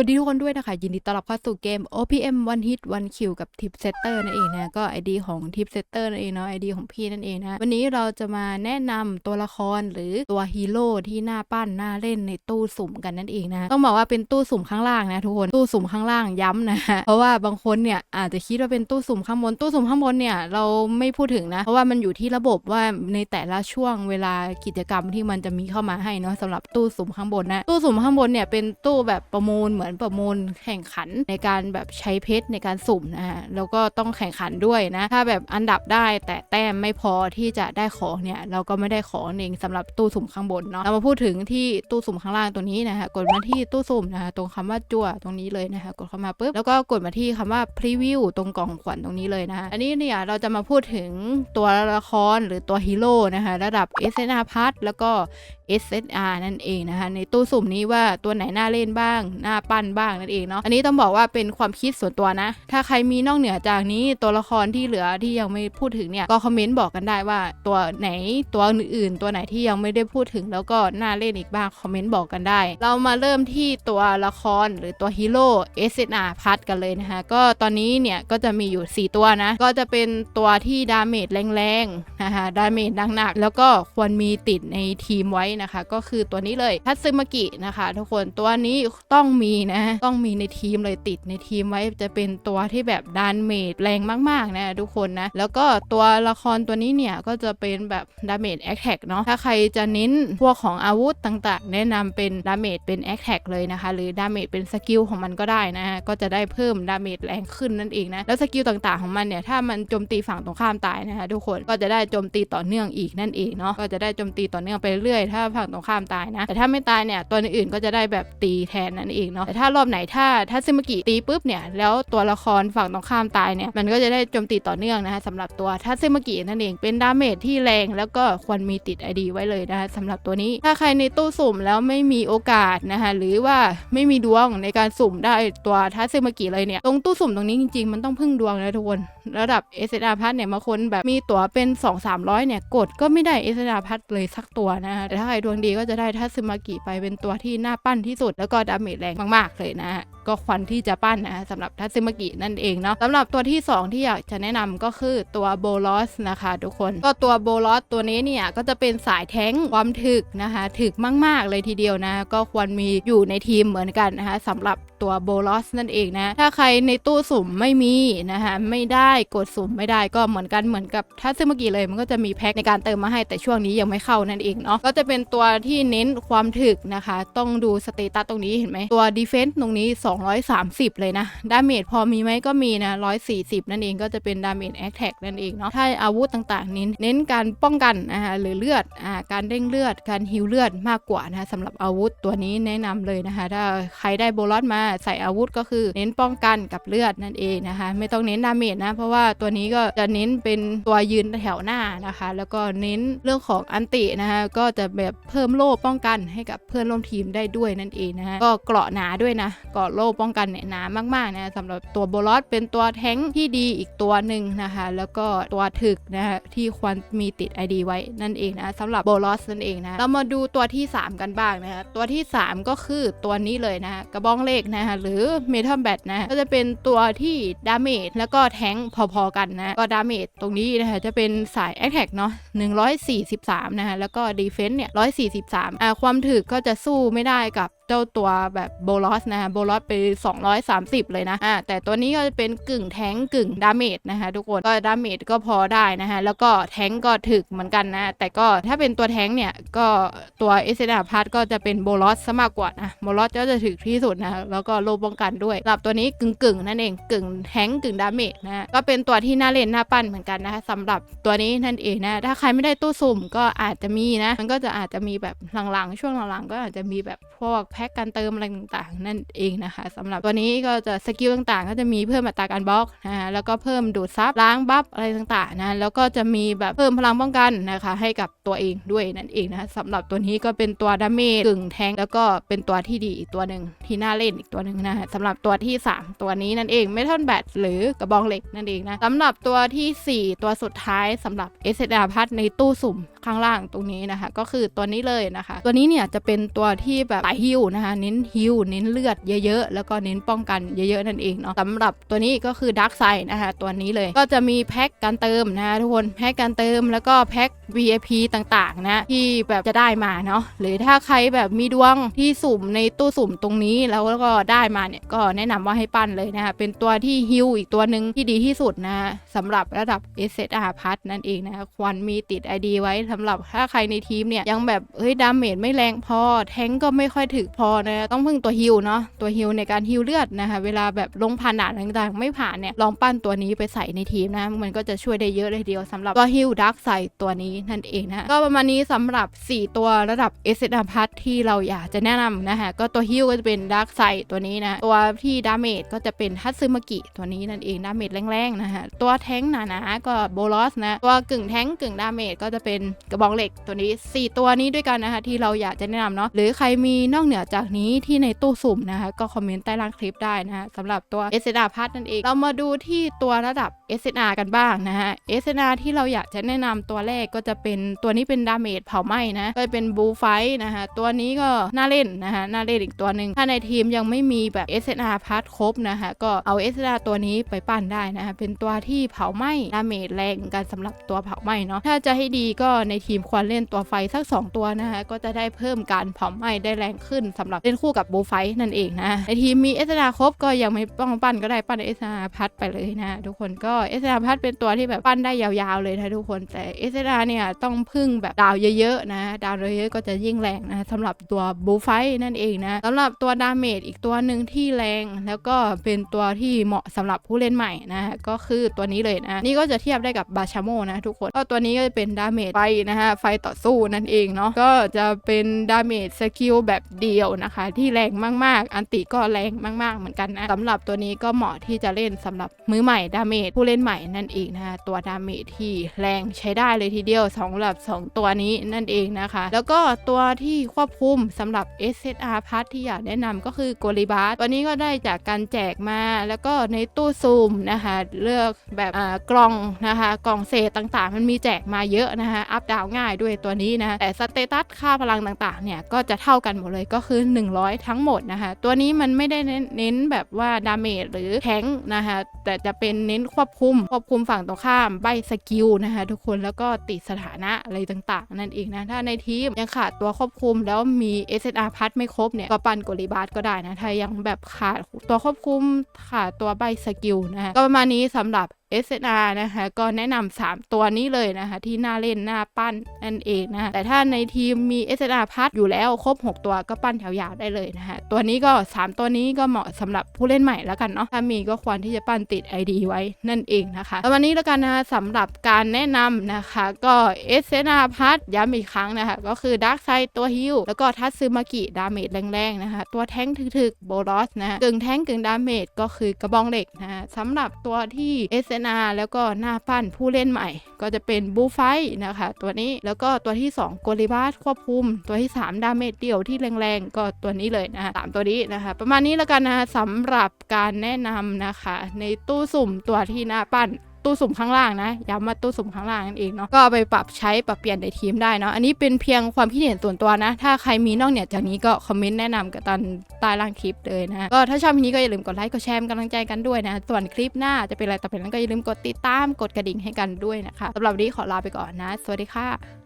วัสดีทุกคนด้วยนะคะ ยินดีต้อนรับเข้าสู่เกม OPM One Hit One Kill กับ Tip Setter นั่นเองนะ ก็ ID ของ Tip Setter นั่นเองเนาะ ID ของพี่นั่นเองนะ วันนี้เราจะมาแนะนำตัวละครหรือตัวฮีโร่ที่น่าปั้นน่าเล่นในตู้สุ่มกันนั่นเองนะ ต้องบอกว่าเป็นตู้สุ่มข้างล่างนะทุกคน ตู้สุ่มข้างล่างย้ำนะ เพราะว่าบางคนเนี่ยอาจจะคิดว่าเป็นตู้สุ่มข้างบน ตู้สุ่มข้างบนเนี่ยเราไม่พูดถึงนะ เพราะว่ามันอยู่ที่ระบบว่าในแต่ละช่วงเวลากิจกรรมที่มันจะมีเข้ามาให้เนาะสำหรับตู้สุ่มข้างบนนะ ตู้สุ่มข้างบนเนี่ยเป็นตู้แบบประมูลเหมือนประมูลแข่งขันในการแบบใช้เพชรในการสุ่มนะฮะแล้วก็ต้องแข่งขันด้วยนะ ถ้าแบบอันดับได้แต่แต้มไม่พอที่จะได้ของเนี่ยเราก็ไม่ได้ของเองสำหรับตู้สุ่มข้างบนเนาะเรามาพูดถึงที่ตู้สุ่มข้างล่างตัวนี้นะคะกดมาที่ตู้สุ่มนะคะตรงคำว่าจั่วตรงนี้เลยนะคะกดเข้ามาปุ๊บแล้วก็กดมาที่คำว่าพรีวิวตรงกล่องขวัญตรงนี้เลยนะคะอันนี้เนี่ยเราจะมาพูดถึงตัวละครหรือตัวฮีโร่นะคะระดับ SNR พัทแล้วก็ SSR นั่นเองนะคะในตู้สุ่มนี้ว่าตัวไหนน่าเล่นบ้าง น่าปั้นบ้างนั่นเองเนาะอันนี้ต้องบอกว่าเป็นความคิดส่วนตัวนะ ถ้าใครมีนอกเหนือจากนี้ตัวละครที่เหลือที่ยังไม่พูดถึงเนี่ยก็คอมเมนต์บอกกันได้ว่าตัวไหนตัวอื่นๆ ตัวไหนที่ยังไม่ได้พูดถึงแล้วก็น่าเล่นอีกบ้างคอมเมนต์บอกกันได้ เรามาเริ่มที่ตัวละครหรือตัวฮีโร่ SNR พัดกันเลยนะคะก็ตอนนี้เนี่ยก็จะมีอยู่ 4 ตัวนะ ก็จะเป็นตัวที่ดาเมจแรงๆนะคะดาเมจหนักๆแล้วก็ควรมีติดในทีมไว้นะคะ ก็คือตัวนี้เลยทัตซึมากินะคะ ทุกคนตัวนี้ต้องมีนะ ต้องมีในทีมเลยติดในทีมไว้จะเป็นตัวที่แบบดาเมจแรงมากๆนะทุกคนนะ แล้วก็ตัวละครตัวนี้เนี่ยก็จะเป็นแบบดาเมจแอคแท็กเนาะถ้าใครจะเน้นพวกของอาวุธต่างๆ แนะนำเป็นดาเมจเป็นแอคแท็กเลยนะคะ หรือดาเมจเป็นสกิลของมันก็ได้นะก็จะได้เพิ่มดาเมจแรงขึ้นนั่นเองนะแล้วสกิลต่างๆของมันเนี่ยถ้ามันโจมตีฝั่งตรงข้ามตายนะคะทุกคนก็จะได้โจมตีต่อเนื่องอีกนั่นเองเนาะก็จะได้โจมตีต่อเนื่องไปเรื่อยถ้าฝั่งตรงข้ามตายนะ แต่ถ้าไม่ตายเนี่ยตัวอื่นก็จะได้แบบตีแทนนั่นเองเนาะแต่ถ้ารอบไหนถ้าถ้าซึมกิตีปุ๊บเนี่ยแล้วตัวละครฝั่งตรงข้ามตายเนี่ยมันก็จะได้โจมตีต่อเนื่องนะคะสำหรับตัวทัตซึมกินั่นเองเป็นดาเมจที่แรงแล้วก็ควรมีติดไอดีไว้เลยนะคะสำหรับตัวนี้ถ้าใครในตู้สุ่มแล้วไม่มีโอกาสนะคะหรือว่าไม่มีดวงในการสุ่มได้ตัวทัตซึมกิเลยเนี่ยตรงตู้สุ่มตรงนี้จริง ๆ มันต้องพึ่งดวงนะทุกคนระดับ s อ r พัทเนี่ยบางคนแบบมีตั๋วเป็น 2 3 0 0เนี่ยกดก็ไม่ได้ s อ r พัทเลยสักตัวนะคะแต่ถ้าใครดวงดีก็จะได้ทัตซึมกิไปเป็นตัวที่น่าปั้นที่สุดแล้วก็ดาเมจแรงมากๆเลยนะก็ควันที่จะปั้นนะสำหรับทัตซึมากินั่นเองเนาะสำหรับตัวที่ 2 ที่อยากจะแนะนำก็คือตัวโบลอสนะคะทุกคน ก็ตัวโบลอสตัวนี้เนี่ยก็จะเป็นสายแท้งความถึกนะคะถึกมาก ๆ เลยทีเดียวนะ ก็ควรมีอยู่ในทีมเหมือนกันนะคะสำหรับ ตัวโบลอสนั่นเองนะ ถ้าใครในตู้สุ่มไม่มีนะคะไม่ได้กดสุ่มไม่ได้ก็เหมือนกันเหมือนกับถ้าซื้อเมื่อกี้เลยมันก็จะมีแพ็คในการเติมมาให้แต่ช่วงนี้ยังไม่เข้านั่นเองเนาะก็จะเป็นตัวที่เน้นความถึกนะคะ ต้องดูสเตตัสตรงนี้เห็นไหมตัวดีเฟนต์ตรงนี้ 230 เลยนะดาเมจพอมีไหมก็มีนะ140 นั่นเองก็จะเป็นดาเมจแอคแท็กนั่นเองเนาะถ้าอาวุธต่างๆ เน้นเน้นการป้องกันนะคะหรือเลือดอ่าการเด้งเลือดการฮิวเลือดมากกว่านะคะสำหรับอาวุธตัวนี้แนะนำเลยนะคะถ้าใครได้โบลอสมาใส่อาวุธก็คือเน้นป้องกันกับเลือดนั่นเองนะคะ ไม่ต้องเน้นดาเมจนะเพราะว่าตัวนี้ก็จะเน้นเป็นตัวยืนแถวหน้านะคะ แล้วก็เน้นเรื่องของอันตินะคะก็จะแบบเพิ่มโล่ป้องกันให้กับเพื่อนร่วมทีมได้ด้วยนั่นเองนะคะก็เกราะหนาด้วยนะเกราะโล่ป้องกันเนี่ยหนามากๆนะสำหรับตัวโบลอสเป็นตัวแท้งที่ดีอีกตัวหนึ่งนะคะ แล้วก็ตัวถึกนะคะที่ควรมีติด ID ไว้นั่นเองนะสำหรับโบลอสนั่นเองนะเรามาดูตัวที่ 3 กันบ้างนะคะตัวที่ 3 ก็คือตัวนี้เลยนะกระบองเหล็กนะคะหรือเมทัลแบตนะก็จะเป็นตัวที่ดาเมจแล้วก็แท้งพอๆกันนะก็ดาเมจตรงนี้นะคะจะเป็นสายแอคแท็กเนาะ143นะคะแล้วก็ดีเฟนส์เนี่ย143อ่าความถึกก็จะสู้ไม่ได้กับเจ้าตัวแบบโบลอสนะคะโบลอสไป 230 เลยนะอ่าแต่ตัวนี้ก็จะเป็นกึ่งแท้งกึ่งดาเมจนะคะทุกคนก็ดาเมจก็พอได้นะคะแล้วก็แท้งก็ถึกเหมือนกันนะ แต่ก็ถ้าเป็นตัวแท้งเนี่ยก็ตัวเอเซนาพาร์ตก็จะเป็นโบลอสซะมากกว่านะโบลอสก็จะถึกที่สุดนะแล้วก็โลป้องกันด้วยสำหรับตัวนี้กึ่งกึ่งๆนั่นเองกึ่งแทงกึ่งดาเมจนะก็เป็นตัวที่น่าเล่นน่าปั้นเหมือนกันนะคะสำหรับตัวนี้นั่นเองนะถ้าใครไม่ได้ตู้สุ่มก็อาจจะมีนะ มันก็จะอาจจะมีแบบหลังๆ ช่วงหลังๆ ก็อาจจะมีแบบพวกแพ็กการเติมอะไรต่างๆ นั่นเองนะคะสำหรับตัวนี้ก็จะสกิลต่างๆ ก็จะมีเพิ่มอัตราการบล็อกนะคะแล้วก็เพิ่มดูดซับล้างบัฟอะไรต่างๆนะแล้วก็จะมีแบบเพิ่มพลังป้องกันนะคะ ให้กับตัวเองด้วยนั่นเองนะคะสำหรับตัวนี้ก็เป็นตัวดาเมจกึ่งแทงแล้วก็เป็นตัวที่ดีอีกตัวหนึ่งที่น่าเล่นอีกตัวหนึ่งนะสำหรับตัวที่ 3 ตัวนี้นั่นเองเมทัลแบตหรือกระบองเหล็กนั่นเองนะสำหรับตัวทีสี่4 ตัวสุดท้ายสำหรับ s อ r พัทในตู้สุ่มข้างล่างตรงนี้นะคะ ก็คือตัวนี้เลยนะคะ ตัวนี้เนี่ยจะเป็นตัวที่แบบสายฮิวนะคะเน้นฮิวเน้นเลือดเยอะๆ แล้วก็เน้นป้องกันเยอะๆ นั่นเองเนาะสำหรับตัวนี้ก็คือดาร์กไซนะคะตัวนี้เลยก็จะมีแพ็คการเติมนะคะทุกคนแพ็คการเติมแล้วก็แพ็ค VIP ต่างๆนะที่แบบจะได้มาเนาะหรือถ้าใครแบบมีดวงที่สุ่มในตู้สุ่มตรงนี้แล้วก็ได้มาเนี่ยก็แนะนำว่าให้ปั้นเลยนะคะเป็นตัวที่ฮิวอีกตัวหนึ่งที่ดีที่สุดนะสำหรับระดับ SSR พัทนั่นเองนะคะควรมีติด ID ไว้สำหรับถ้าใครในทีมเนี่ยยังแบบเฮ้ยดาเมจไม่แรงพอ แทงก็ไม่ค่อยถึกพอนะต้องพึ่งตัวฮิวเนาะตัวฮิวในการฮิวเลือดนะคะเวลาแบบลงผ่านด่านต่างๆ ไม่ผ่านเนี่ยลองปั้นตัวนี้ไปใส่ในทีมนะมันก็จะช่วยได้เยอะเลยเดียวสำหรับตัวฮิวดักใส่ตัวนี้นั่นเองนะก็ประมาณนี้สำหรับ 4 ตัวระดับ SSR พัทที่เราอยากจะแนะนำนะคะก็ตัวฮิวก็จะเป็นดักใส่ตัวนี้นะ ตัวที่ดาเมจก็จะเป็นทัตซึมากิตัวนี้นั่นเองดาเมจแรงๆนะคะตัวแท้งหนาๆก็โบลอสนะ ตัวกึ่งแท้งกึ่งดาเมจก็จะเป็นกระบองเหล็กตัวนี้ 4 ตัวนี้ด้วยกันนะคะที่เราอยากจะแนะนำเนาะหรือใครมีนอกเหนือจากนี้ที่ในตู้สุ่มนะคะก็คอมเมนต์ใต้ล่างคลิปได้นะคะสำหรับตัว SNR พัทนั่นเอง เรามาดูที่ตัวระดับ SNR กันบ้างนะฮะ SNR ที่เราอยากจะแนะนำตัวแรกก็จะเป็นตัวนี้เป็นดาเมจเผาไหม้นะก็เป็นบูไฟนะคะตัวนี้ก็น่าเล่นนะคะน่าเล่นอีกตัวหนึ่งถ้าในทีมยังไม่ไม่มีแบบ SNR พัทครบนะคะก็เอา SNR ตัวนี้ไปปั้นได้นะคะเป็นตัวที่เผาไหม้ดาเมจแรงกันสำหรับตัวเผาไหม้เนาะถ้าจะให้ดีก็ในทีมควรเล่นตัวไฟสัก 2 ตัวนะคะก็จะได้เพิ่มการเผาไหม้ได้แรงขึ้นสำหรับเล่นคู่กับบูไฟนั่นเองนะในทีมมี SNR ครบก็ยังไม่ต้องปั้นก็ได้ปั้น SNR พัทไปเลยนะทุกคนก็ SNR พัทเป็นตัวที่แบบปั้นได้ยาวๆเลยนะทุกคนแต่ SNR เนี่ยต้องพึ่งแบบดาวเยอะๆนะดาวเยอะๆก็จะยิ่งแรงนะสำหรับตัวบูไฟนั่นเองนะสำหรับตัวดาเมจอีกตัวัวหนึ่งที่แรงแล้วก็เป็นตัวที่เหมาะสำหรับผู้เล่นใหม่นะก็คือตัวนี้เลยนะนี่ก็จะเทียบได้กับบาชาโมนะทุกคนก็ตัวนี้ก็จะเป็นดาเมจไฟนะฮะไฟต่อสู้นั่นเองเนาะก็จะเป็นดาเมจสกิลแบบเดียวนะคะ ที่แรงมากๆ อันติก็แรงมากๆเหมือนกันนะสำหรับตัวนี้ก็เหมาะที่จะเล่นสำหรับมือใหม่ดาเมจผู้เล่นใหม่นั่นเองนะคะตัวดาเมจที่แรงใช้ได้เลยทีเดียวสำหรับ 2 ตัวนี้นั่นเองนะคะ แล้วก็ตัวที่ควบคุมสำหรับ SSR พัทที่อยากแนะนำก็คือโกลบาสตัวนี้ก็ได้จากการแจกมา แล้วก็ในตู้ซูมนะคะ เลือกแบบกล่องนะคะ กล่องเศษต่างๆ มันมีแจกมาเยอะนะคะ อัพดาวง่ายด้วยตัวนี้นะแต่สเตตัสค่าพลังต่างๆ เนี่ยก็จะเท่ากันหมดเลยก็คือ 100 ทั้งหมดนะคะ ตัวนี้มันไม่ได้เน้นแบบว่าดาเมจหรือแทงนะคะ แต่จะเป็นเน้นควบคุม ควบคุมฝั่งตรงข้ามใบสกิลนะคะ ทุกคนแล้วก็ติดสถานะอะไรต่างๆ นั่นเองนะถ้าในทีมยังขาดตัวควบคุมแล้วมี SNR พัทไม่ครบเนี่ยก็ปั่นกลิบาสก็ได้นะถ้ายังแบบขาดตัวควบคุมขาดตัวใบสกิลนะฮะก็ประมาณนี้สำหรับ SNR นะคะก็แนะนำ3ตัวนี้เลยนะคะ ที่น่าเล่นน่าปั้นนั่นเองนะแต่ถ้าในทีมมี SNR พัทอยู่แล้วครบ 6 ตัวก็ปั้นแถวยาวได้เลยนะคะตัวนี้ก็ 3 ตัวนี้ก็เหมาะสำหรับผู้เล่นใหม่แล้วกันเนาะถ้ามีก็ควรที่จะปั้นติด ID ไว้นั่นเองนะคะวันนี้แล้วกันนะคะสำหรับการแนะนำนะคะก็ SNR พัทย้ำอีกครั้งนะคะก็คือ Dark Side ตัวฮิลแล้วก็ทัตซึมากิดาเมจแรงๆนะคะตัวแท้งถึกๆโบลอสนะกึ่งแท้งกึ่งดาเมจก็คือกระบองเหล็กนะคะสำหรับตัวที่ SNR แล้วก็หน้าปั้นผู้เล่นใหม่ ก็จะเป็นบูไฟนะคะ ตัวนี้แล้วก็ตัวที่2โกลิบาสควบคุม ตัวที่ 3 ดาเมจเดี่ยวที่แรงๆ ก็ตัวนี้เลยนะคะสามตัวนี้นะคะ ประมาณนี้แล้วกันนะคะสำหรับการแนะนำนะคะ ในตู้สุ่มตัวที่หน้าปั้น ตู้สุ่มข้างล่างนะย้ำว่าตู้สุ่มข้างล่างนั่นเองเนาะก็ไปปรับใช้ปรับเปลี่ยนในทีมได้เนาะอันนี้เป็นเพียงความคิดเห็นส่วนตัวนะ ถ้าใครมีนอกเหนือจากนี้ก็คอมเมนต์แนะนำกับตอนใต้ล่างคลิปเลยนะก็ถ้าชอบคลิปนี้ก็อย่าลืมกดไลค์กดแชร์กำลังใจกันด้วยนะ ส่วนคลิปหน้าจะเป็นอะไรต่อไปนั้นก็อย่าลืมกดติดตามกดกระดิ่งให้กันด้วยนะคะสำหรับวันนี้ขอลาไปก่อนนะ สวัสดีค่ะ